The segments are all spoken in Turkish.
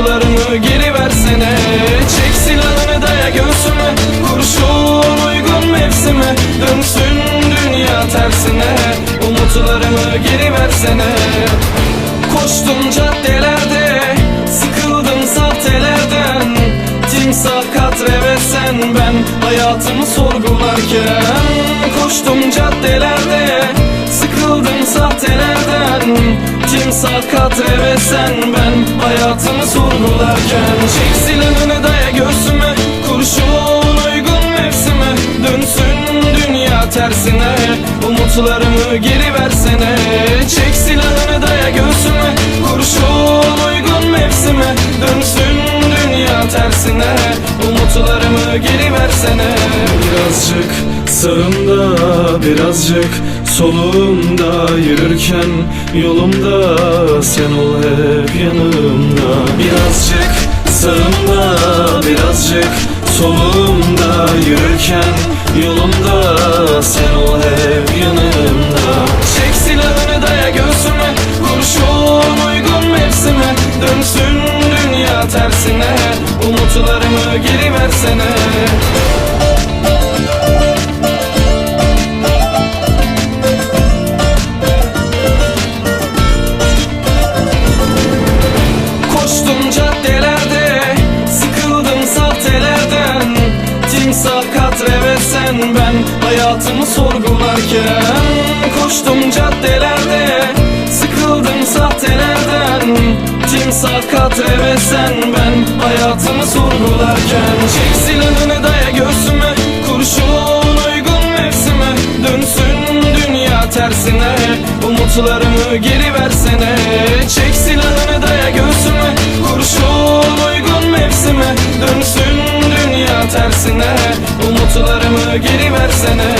Umutlarımı geri versene. Çek silahını daya göğsüme Kurşun uygun mevsime. Dönsün dünya tersine. Umutlarımı geri versene. Koştum caddelerde. Sıkıldım sahtelerden. Timsah katre ve sen ben Hayatımı sorgularken. Koştum caddelerde. Sıkıldım sahtelerden Timsah katre ve sen ben Hayatımı sorgularken Çek silahını daya göğsüme Kurşun uygun mevsime. Dönsün dünya tersine Umutlarımı geri versene. Çek silahını daya göğsüme Kurşun uygun mevsime. Dönsün dünya tersine Umutlarımı geri versene. Birazcık sağımda birazcık solumda Yürürken yolumda sen ol hep yanımda. Birazcık sağımda birazcık solumda Yürürken yolumda sen ol hep yanımda. Çek silahını daya göğsüme Kurşun uygun mevsime. Dönsün dünya tersine Umutlarımı geri versene Hayatımı sorgularken Koştum caddelerde Sıkıldım sahtelerden. Timsah katre ve sen ben Hayatımı sorgularken. Çek silahını daya göğsüme Kurşun uygun mevsime. Dönsün dünya tersine Umutlarımı geri versene. Çek silahını daya göğsüme Kurşun uygun mevsime. Dönsün dünya tersine Umutlarımı geri versene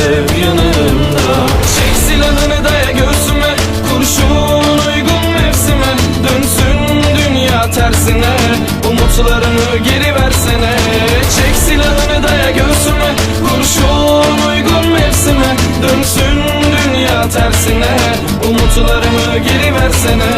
listening.